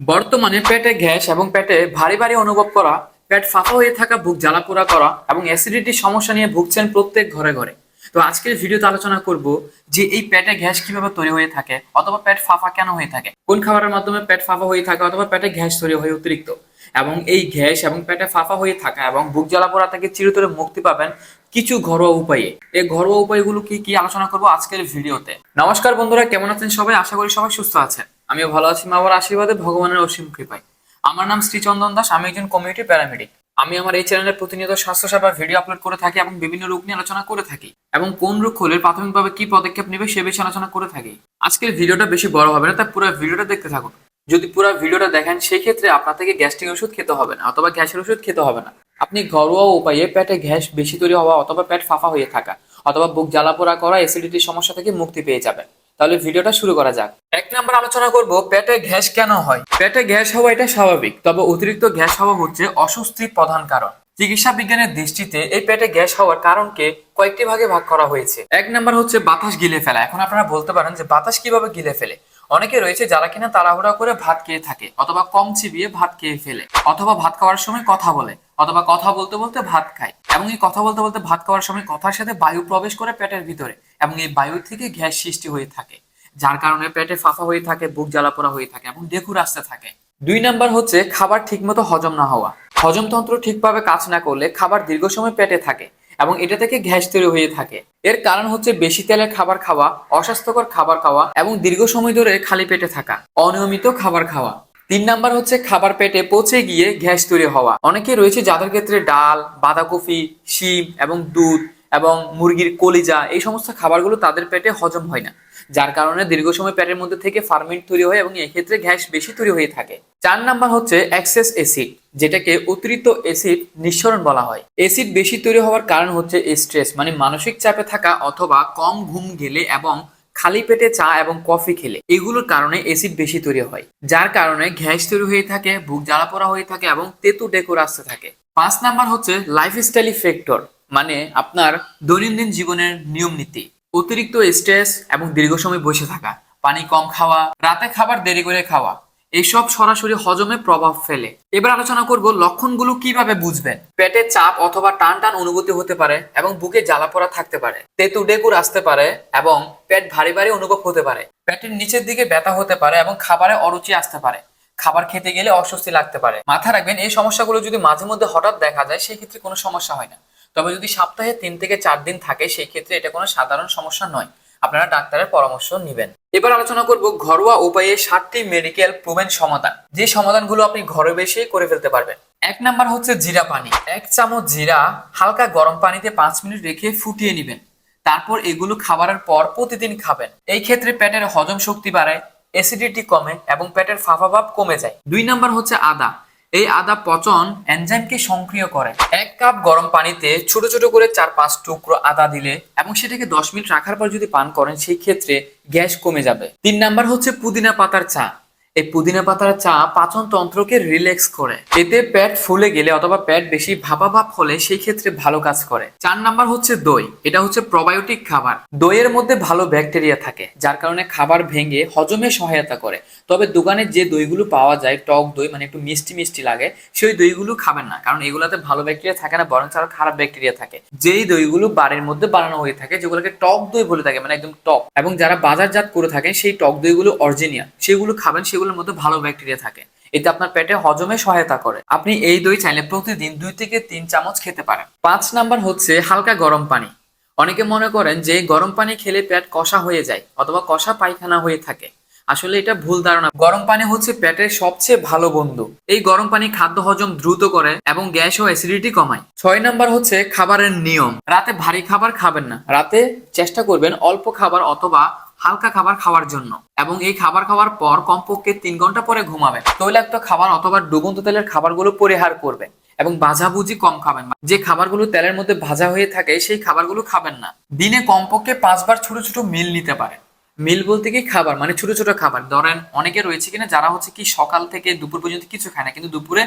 বর্তমানে পেটে গ্যাস এবং পেটে ভারী ভারী অনুভব করা, পেট ফাঁপা হয়ে থাকা, বুক জ্বালাপোড়া করা এবং অ্যাসিডিটির সমস্যা নিয়ে ভুগছেন প্রত্যেক ঘরে ঘরে। তো আজকের ভিডিওতে আলোচনা করব যে এই পেটে গ্যাস কীভাবে তৈরি হয়ে থাকে অথবা পেট ফাঁপা কেন হয়ে থাকে, কোন খাবারের মাধ্যমে পেট ফাঁপা হয়ে থাকে অথবা পেটে গ্যাস তৈরি হয়ে অতিরিক্ত, এবং এই গ্যাস এবং পেটে ফাঁপা হয়ে থাকা এবং বুক জ্বালাপোড়া থেকে চিরতরে মুক্তি পাবেন কিছু ঘরোয়া উপায়ে। এই ঘরোয়া উপায়গুলো কি কি আলোচনা করব আজকের ভিডিওতে। নমস্কার বন্ধুরা, কেমন আছেন সবাই? আশা করি সবাই সুস্থ আছেন। আমিও ভালো আছি, মা। বাবার আশীর্বাদে ভগবানের অসীম কৃপায়। আমার নাম শ্রীচন্দন দাস, আমি একজন কমিউনিটি প্যারামেডিক আমি আমার এই চ্যানেলে প্রতিনিয়ত স্বাস্থ্য সেবার ভিডিও আপলোড করে থাকি এবং বিভিন্ন রোগ নিয়ে আলোচনা করে থাকি। এবং কোন রোগ হলে প্রাথমিকভাবে কি পদক্ষেপ নেবে সে বিষয়ে আলোচনা করে থাকি। আজকের ভিডিওটা বেশি বড় হবে না, তাই পুরো ভিডিওটা দেখতে থাকুন। যদি পুরো ভিডিওটা দেখেন, সেই ক্ষেত্রে আপনার থেকে গ্যাস্ট্রিক ওষুধ খেতে হবে না, অথবা গ্যাসের ওষুধ খেতে হবে না। আপনি ঘরোয়া উপায়ে পেটে গ্যাস বেশি তৈরি হওয়া অথবা পেট ফাঁপা হয়ে থাকা, অথবা বুক জ্বালাপোড়া করা অ্যাসিডিটির সমস্যা থেকে মুক্তি পেয়ে যাবেন। তাহলে ভিডিওটা শুরু করা যাক। এক নম্বর আলোচনা করব, পেটে গ্যাস কেন হয়? পেটে গ্যাস হওয়া এটা স্বাভাবিক, তবে অতিরিক্ত গ্যাস হওয়া হচ্ছে অস্বস্তির প্রধান কারণ। চিকিৎসা বিজ্ঞানের দৃষ্টিতে এই পেটে গ্যাস হওয়ার কারণকে কয়েকটি ভাগে ভাগ করা হয়েছে। এক নম্বর হচ্ছে বাতাস গিলে ফেলা। এখন আপনারা বলতে পারেন যে বাতাস কীভাবে গিলে ফেলে? অনেকে রয়েছে যারা কিনা তাড়াহুড়া করে ভাত খেয়ে থাকে, অথবা কম চিবিয়ে ভাত খেয়ে ফেলে, অথবা ভাত খাওয়ার সময় কথা বলে, অথবা কথা বলতে বলতে ভাত খায়। এবং এই কথা বলতে বলতে ভাত খাওয়ার সময় কথার সাথে বায়ু প্রবেশ করে পেটের ভিতরে, এবং এই বায়ু থেকে গ্যাস সৃষ্টি হয়ে থাকে, যার কারণে পেটে ফাঁপা হয়ে থাকে, বুক জ্বালাপোড়া হয়ে থাকে, এবং ডেকুর আসতে থাকে। দুই নাম্বার হচ্ছে, খাবার ঠিকমতো হজম না হওয়া। হজমতন্ত্র ঠিকভাবে কাজ না করলে খাবার দীর্ঘ সময় পেটে থাকে এবং এটা থেকে গ্যাস তৈরি হয়ে থাকে। এর কারণ হচ্ছে বেশি তেলের খাবার খাওয়া, অস্বাস্থ্যকর খাবার খাওয়া এবং দীর্ঘ সময় ধরে খালি পেটে থাকা, অনিয়মিত খাবার খাওয়া। তিন নাম্বার হচ্ছে খাবার পেটে পচে গিয়ে গ্যাস তৈরি হওয়া। অনেকে রয়েছে যাদের ক্ষেত্রে ডাল, বাঁধাকপি, শিম এবং দুধ এবং মুরগির কলিজা এই সমস্ত খাবারগুলো তাদের পেটে হজম হয় না। যার কারণে দীর্ঘ সময় পেটের মধ্যে থেকে ফার্মেন্ট তৈরি হয় এবং এক্ষেত্রে গ্যাস বেশি তৈরি হয়ে থাকে। চার নাম্বার হচ্ছে এক্সেস অ্যাসিড যেটাকে অতিরিক্ত অ্যাসিড নিঃসরণ বলা হয়। অ্যাসিড বেশি তৈরি হওয়ার কারণ হচ্ছে স্ট্রেস মানে মানসিক চাপে থাকা অথবা কম ঘুম গেলে এবং খালি পেটে চা এবং কফি খেলে। এগুলোর কারণে অ্যাসিড বেশি তৈরি হয়, যার কারণে গ্যাস তৈরি হয়ে থাকে, বুক জ্বালাপোড়া হয়ে থাকে এবং তেতু ডেকুর আসতে থাকে। পাঁচ নাম্বার হচ্ছে লাইফস্টাইল ফ্যাক্টর মানে আপনার দৈনন্দিন জীবনের নিয়ম নীতি। অতিরিক্ত স্ট্রেস এবং দীর্ঘ সময় বসে থাকা, পানি কম খাওয়া, রাতে খাবার দেরি করে খাওয়া, এইসব সরাসরি হজমে প্রভাব ফেলে। এবার আলোচনা করব লক্ষণগুলো কীভাবে বুঝবেন? পেটে চাপ অথবা টান টান অনুভূতি হতে পারে এবং বুকে জ্বালা পড়া থাকতে পারে তেতু ডেকুর আসতে পারে এবং পেট ভারী ভারী অনুভব হতে পারে। পেটের নিচের দিকে ব্যথা হতে পারে এবং খাবারে অরুচি আসতে পারে। খাবার খেতে গেলে অস্বস্তি লাগতে পারে। মাথা রাখবেন এই সমস্যাগুলো যদি মাঝে মধ্যে হঠাৎ দেখা যায় সেই ক্ষেত্রে কোনো সমস্যা হয় না। তবে যদি সপ্তাহে তিন থেকে চার দিন থাকে, সেই ক্ষেত্রে এটা কোনো সাধারণ সমস্যা নয়। আপনারা ডাক্তারের পরামর্শ নেবেন। এবার আলোচনা করব ঘরোয়া উপায়ে সাতটি মেডিকেল প্রুভেন সমাধান। যে সমাধানগুলো আপনি ঘরে বসে করে ফেলতে পারবেন। এক নাম্বার হচ্ছে জিরা পানি। এক চামচ জিরা হালকা গরম পানিতে পাঁচ মিনিট রেখে ফুটিয়ে নেবেন। তারপর এগুলো খাবারের পর প্রতিদিন খাবেন। এই ক্ষেত্রে পেটের হজম শক্তি বাড়ায় অ্যাসিডিটি কমে এবং পেটের ফাঁপা ভাব কমে যায়। দুই নাম্বার হচ্ছে আদা। এই আদা পচন এনজাইমকে সক্রিয় করে। এক কাপ গরম পানিতে ছোট ছোট করে চার পাঁচ টুকরো আদা দিলে এবং সেটাকে দশ মিনিট রাখার পর যদি পান করেন, সেই ক্ষেত্রে গ্যাস কমে যাবে। তিন নাম্বার হচ্ছে পুদিনা পাতার চা। এই পুদিনা পাতার চা পাচন তন্ত্রকে রিল্যাক্স করে। এতে পেট ফুলে গেলে অথবা পেট বেশি ভাপা ভাপ হলে সেই ক্ষেত্রে ভালো কাজ করে। চার নাম্বার হচ্ছে দই। এটা হচ্ছে প্রবায়োটিক খাবার। দইয়ের মধ্যে ভালো ব্যাকটেরিয়া থাকে, যার কারণে খাবার ভেঙে হজমে সহায়তা করে। তবে দোকানে যে দইগুলো পাওয়া যায়, টক দই মানে একটু মিষ্টি মিষ্টি লাগে, সেই দইগুলো খাবেন না। কারণ এগুলোতে ভালো ব্যাকটেরিয়া থাকে না বরং আরও খারাপ ব্যাকটেরিয়া থাকে। যেই দইগুলো বাড়ির মধ্যে বানানো হয়ে থাকে, যেগুলোকে টক দই বলে থাকে মানে একদম টক। এবং যারা বাজারজাত করে থাকে সেই টক দইগুলো অরিজিনিয়াল সেগুলো খাবেন সেগুলোর মধ্যে ভালো ব্যাকটেরিয়া থাকে। এতে আপনার পেটে হজমে সহায়তা করে। আপনি এই দই চাইলে প্রতিদিন দুই থেকে তিন চামচ খেতে পারেন। পাঁচ নাম্বার হচ্ছে হালকা গরম পানি। অনেকে মনে করেন যে গরম পানি খেলে পেট কষা হয়ে যায় অথবা কষা পায়খানা হয়ে থাকে। আসলে এটা ভুল ধারণা। গরম পানি হচ্ছে পেটের সবচেয়ে ভালো বন্ধু। এই গরম পানি খাদ্য হজম দ্রুত করে এবং গ্যাস ও অ্যাসিডিটি কমায়। ছয় নাম্বার হচ্ছে খাবারের নিয়ম। রাতে ভারী খাবার খাবেন না। রাতে চেষ্টা করবেন অল্প খাবার অথবা হালকা খাবার খাওয়ার জন্য। এবং এই খাবার খাওয়ার পর কমপক্ষে তিন ঘণ্টা পরে ঘুমাবেন। তৈলাক্ত খাবার অথবা ডুবন্ত তেলের খাবারগুলো পরিহার করবেন এবং ভাজাভুজি কম খাবেন। যে খাবারগুলো তেলের মধ্যে ভাজা হয়ে থাকে, সেই খাবারগুলো খাবেন না। দিনে কমপক্ষে পাঁচবার ছোট ছোট মিল নিতে পারেন। মিল বলতে কি খাবার? মানে ছোট ছোট খাবার। ধরেন, অনেকে রয়েছে কিনা, যারা হচ্ছে কি সকাল থেকে দুপুর পর্যন্ত কিছু খায় না, কিন্তু দুপুরে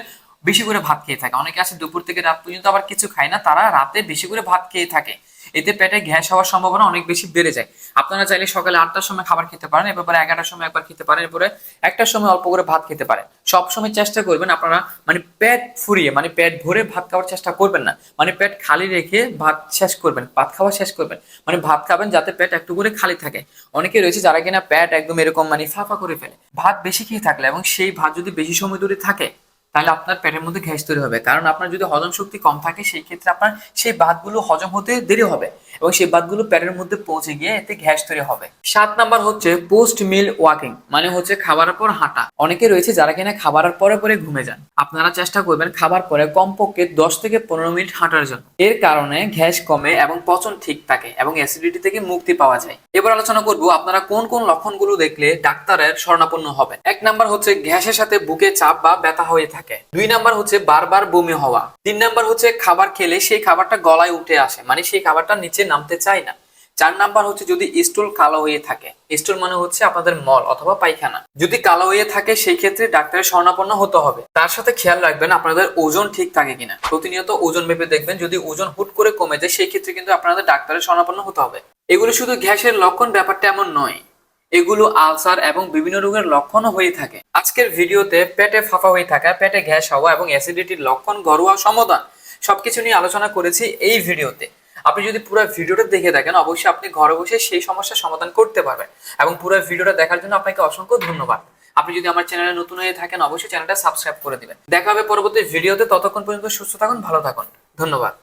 বেশি করে ভাত খেয়ে থাকে। অনেকে আছে দুপুর থেকে রাত পর্যন্ত আবার কিছু খায় না, তারা রাতে বেশি করে ভাত খেয়ে থাকে। এতে পেটে গ্যাস হওয়ার সম্ভাবনা অনেক বেশি বেড়ে যায়। আপনারা চাইলে সকালে আটটার সময় খাবার খেতে পারেন এরপরে এগারোটার সময় একবার খেতে পারেন, এরপরে একটার সময় অল্প করে ভাত খেতে পারেন। সব সময় চেষ্টা করবেন আপনারা মানে পেট ফুরিয়ে মানে পেট ভরে ভাত খাওয়ার চেষ্টা করবেন না। মানে পেট খালি রেখে ভাত শেষ করবেন, ভাত খাওয়া শেষ করবেন। মানে ভাত খাবেন যাতে পেট একটু করে খালি থাকে। অনেকে রয়েছে যারা কিনা পেট একদম এরকম মানে ফাঁপা করে ফেলে। ভাত বেশি খেয়ে থাকলে এবং সেই ভাত যদি বেশি সময় ধরে থাকে তাহলে আপনার পেটের মধ্যে গ্যাস তৈরি হবে। কারণ আপনার যদি হজম শক্তি কম থাকে, সেই ক্ষেত্রে আপনার সেই ভাতগুলো হজম হতে দেরি হবে। এবং সেই ভাতগুলো পেটের মধ্যে পৌঁছে গিয়ে এতে গ্যাস তৈরি হবে। সাত নাম্বার হচ্ছে পোস্ট মিল ওয়াকিং মানে হচ্ছে খাবারের পর হাঁটা। অনেকে রয়েছে যারা কিনা খাবারের পরে পরে ঘুমে যান। আপনারা চেষ্টা করবেন খাবার পরে কমপক্ষে দশ থেকে পনেরো মিনিট হাঁটার জন্য। এর কারণে গ্যাস কমে এবং পচন ঠিক থাকে এবং অ্যাসিডিটি থেকে মুক্তি পাওয়া যায়। এবার আলোচনা করব আপনারা কোন কোন লক্ষণগুলো দেখলে ডাক্তারের শরণাপন্ন হবে এক নাম্বার হচ্ছে গ্যাসের সাথে বুকে চাপ বা ব্যথা হয়ে থাকে। দুই নাম্বার হচ্ছে বারবার বমি হওয়া। তিন নাম্বার হচ্ছে খাবার খেলে সেই খাবারটা গলায় উঠে আসে মানে সেই খাবারটা নিচে নামতে চায় না। চার নাম্বার হচ্ছে যদি স্টুল কালো হয়ে থাকে। স্টুল মানে হচ্ছে আপনাদের মল অথবা পায়খানা। যদি কালো হয়ে থাকে, সেই ক্ষেত্রে ডাক্তারের শরণাপন্ন হতে হবে। তার সাথে খেয়াল রাখবেন আপনাদের ওজন ঠিক থাকে কিনা। প্রতিনিয়ত ওজন মেপে দেখবেন, যদি ওজন হুট করে কমে যায়, সেই ক্ষেত্রে কিন্তু আপনাদের ডাক্তারের শরণাপন্ন হতে হবে। এগুলো শুধু গ্যাসের লক্ষণ ব্যাপারটা এমন নয়। এগুলো আলসার এবং বিভিন্ন রোগের লক্ষণও হয়ে থাকে। আজকের ভিডিওতে পেটে ফাঁপা হয়ে থাকা, পেটে গ্যাস হওয়া এবং অ্যাসিডিটির লক্ষণ, ঘরোয়া সমাধান সবকিছু নিয়ে আলোচনা করেছি এই ভিডিওতে। আপনি যদি পুরো ভিডিওটা দেখে থাকেন, অবশ্যই আপনি ঘরে বসে সেই সমস্যার সমাধান করতে পারবেন। এবং পুরো ভিডিওটা দেখার জন্য আপনাকে অসংখ্য ধন্যবাদ। আপনি যদি আমার চ্যানেলে নতুন হয়ে থাকেন, অবশ্যই চ্যানেলটা সাবস্ক্রাইব করে দিবেন। দেখা হবে পরবর্তী ভিডিওতে। ততক্ষণ পর্যন্ত সুস্থ থাকুন, ভালো থাকুন। ধন্যবাদ।